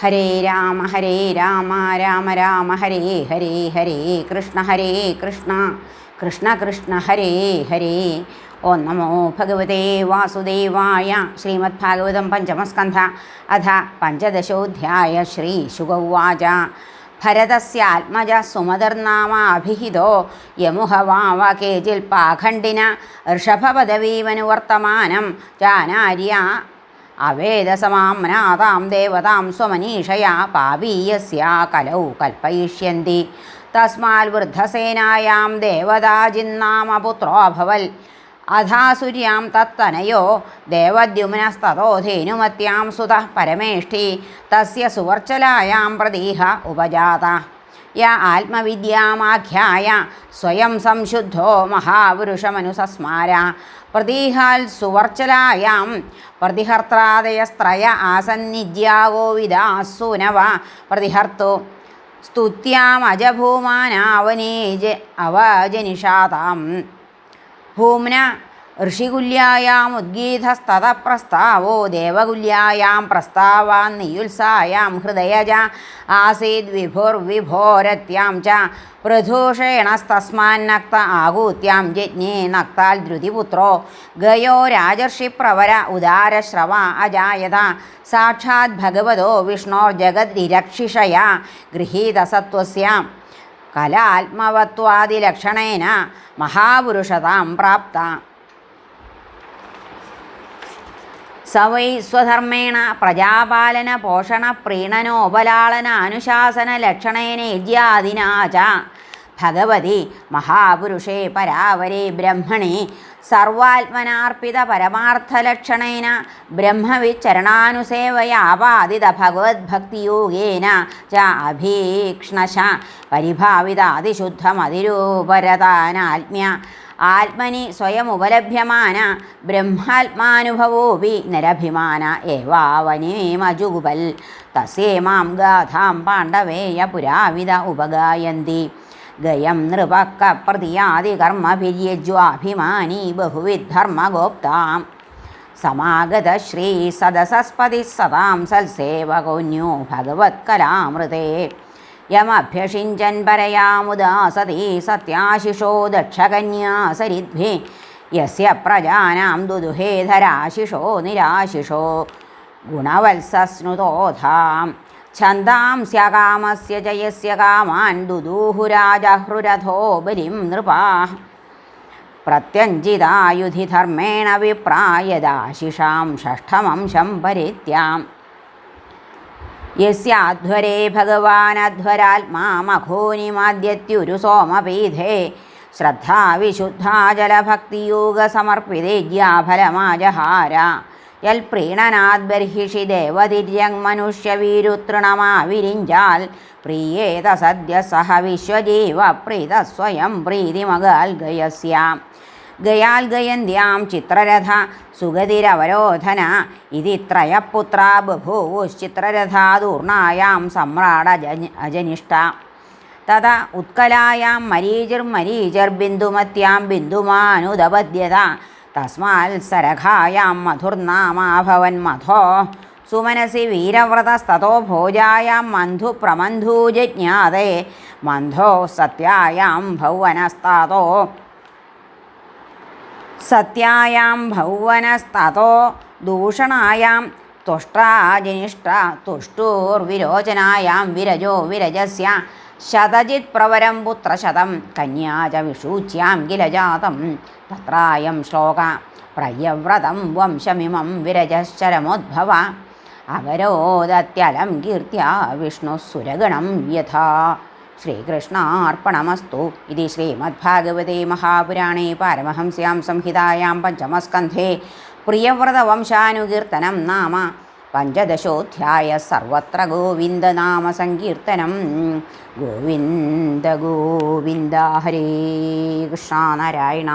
ഹരേ രാമ ഹരേ രാമ രാമ രാമ ഹരേ ഹരേ ഹരേ കൃഷ്ണ ഹരേ കൃഷ്ണ കൃഷ്ണ കൃഷ്ണ ഹരേ ഹരേ. ഓം നമോ ഭഗവതേ വാസുദേവായ ശ്രീമദ് ഭാഗവതം പഞ്ചമസ്കന്ധ അഥ പഞ്ചദശോധ്യായ ശ്രീ ശുഗൗവാച. ഭരതസ്യാത്മജ സുമതിർനാമാഭിഹിതോ യമുഹവാവ കേജിൽ പാഖണ്ഡിന ഋഷഭപദവീമനുവർത്തമാനം ജാനാര്യ അവേദസമാംനാതാം ദേവതാം സ്വമനീഷയാ പാപീയസ്യാ കലൗ കൽപ്പയിഷ്യന്തി. തസ്മാൽ വൃദ്ധസേനായാം ദേവതാജിന്നാമപുത്രോഭവൽ അധാസുര്യാം തത്തനയോ ദേവദ്യുമ്നസ്തതോ ധേനുമത്യാം സുതഃ പരമേഷ്ഠി. തസ്യ സുവർച്ചലായാം പ്രതീഹ ഉപജാത. യ ആത്മവിദ്യാമാഖ്യായ സ്വയം സംശുദ്ധോ മഹാപുരുഷമനുസസ്മാര. പ്രതീഹാൽ സുവർച്ചലായാം. പ്രതിഹർത്താദയസ്ത്രയ ആസന്നിജ്യാഗോവിദാസുനവ പ്രതിഹർത്തു. സ്തുത്യാമജഭൂമാനാവനേജ അവജനിഷാതാം ഭൂമ്ന ഋഷികുല്യായാമുദ്ഗീതസ്തതപ്രസ്താവോ ദേവകുല്യായാം പ്രസ്താവാൻ നിയുത്സായാം ഹൃദയജ ആസീദ് വിഭുർവിഭോരത്യാം ച പൃഥൂഷേണസ്തസ്മാന്നക്ത ആകൂത്യാം ജജ്ഞേ നക്താൽ ധ്രുതിപുത്രോ ഗയോ രാജർഷിപ്രവര ഉദാരശ്രവ അജായത സാക്ഷാത് ഭഗവതോ വിഷ്ണോർജഗദ്രിരക്ഷിഷയാ ഗൃഹീതസത്വസ്യാം കലാത്മവത്വാദിലക്ഷണേന മഹാപുരുഷതാം പ്രാപ്ത സ വൈ സ്വധർമ്മേണ പ്രജാപാലന പോഷണ പ്രീണനോപലാളന അനുശാസന ലക്ഷണേനേജ്യാദിനാ ച. ഭഗവതി മഹാപുരുഷേ പരാവരേ ബ്രഹ്മണി സർവാത്മനാർപ്പിത പരമാർത്ഥലക്ഷണേന ബ്രഹ്മവിച്ചരണാനുസേവയാപാദിത ഭഗവത്ഭക്തിയോഗേന ച. അഭീക്ഷ്ണശ. പരിഭാവിതാതിശുദ്ധമതിരൂപരതാനാത്മ്യ ആത്മനി സ്വയം ഉപലഭ്യമാന ബ്രഹ്മാത്മാനുഭവോപി നരഭിമാന ഏവാവനേമജുഗുപൽ തസേമാം ഗാഥാം പാണ്ഡവേയ പുരാവിധ ഉപഗായന്തി. ഗയം നൃപക്ക പ്രതിയാദികർമ്മഭിര്യജ്വാഭിമാനി ബഹുവിദ്ധർമ്മഗോപ്താം സമാഗത ശ്രീ സദസസ്പതി സദാം സൽസേവകോന്യോ ഭഗവത്കലാമൃതേ യമഭ്യഷിഞ്ചൻ പരയാമുദാസതി സത്യാശിഷോ ദക്ഷകന്യാ സരിദ്ഭി. യസ്യ പ്രജാനാം ദുദുഹേധരാശിഷോ നിരാശിഷോ. ഗുണവത്സസ്നുതോധാം. ഛന്ദാംസ്യകാമസ്യ ജയസ്യ കാമാൻ ദുദൂഹുരാജഹൃരഥോ ബലിം നൃപാ പ്രത്യഞ്ജിതായുധിധർമ്മേണ വിപ്രായദാശിഷാം ഷഷ്ഠമംശം പരിത്യാം യസ്യാധ്വരേ ഭഗവാനധ്വരാത്മാമഘോനിമാദ്യത്യുരു സോമപീഠേ ശ്രദ്ധാവിശുദ്ധാജലഭക്തിയോഗസമർപ്പിതേജ്യാഫലമാജഹാര യൽപ്രീണനാദ്ബർഹിഷി ദേവതിര്യങ് മനുഷ്യവീരുത്തൃണമാവിരിഞ്ചാൽ പ്രിയേത സദ്യ സഹ വിശ്വജീവ പ്രീത സ്വയം പ്രീതിമകാൽ ഗയസ്യാം ഗയാൽ ഗയന്ത്യാം ചിത്രരഥ സുഗതിരവരോധന ഇതി ത്രയപുത്ര ബഭൂവുശ്ചിത്രരഥാദൂർണായാം സമ്രാട അജനിഷ്ഠ. തത ഉത്കലായാം മരീചിർമരീചിർബിന്ദുമത്യാം ബിന്ദുമാനുദപദ്യത തസ്മാൽ സരഘായാം മധുർനാമാഭവൻ മധോ സുമനസി വീരവ്രതസ്തോ ഭോജായാം മന്ധു പ്രമന്ധൂജജ്ഞാതേ മന്ധോ സത്യായാം ഭൗവനസ്താതോ सत्यायां भौवनस्ततो दूषणायां तुष्टा जनिष्ठा तुष्टोर्विरोचनायां विरजो विरजस्य शतजित् प्रवरं पुत्रशतं कन्या च विषूच्यां किल जातं तत्रायं श्लोक प्रयव्रतं वंशमिमं विरजश्चरमुद्भव अवरोदत्यलं कीर्त्या विष्णुः सुरगणं यथा ഇത് ശ്രീമദ്ഭാഗവതേ മഹാപുരാണേ പാരമഹംസ്യാം സംഹിതായാം പഞ്ചമസ്കന്ധേ. പ്രിയവ്രതവംശാനുകീർത്തനം നാമ. പഞ്ചദശോധ്യായ സർവത്ര ഗോവിന്ദനാമസങ്കീർത്തനം ഗോവിന്ദ ഗോവിന്ദ ഹരേ കൃഷ്ണ നാരായണ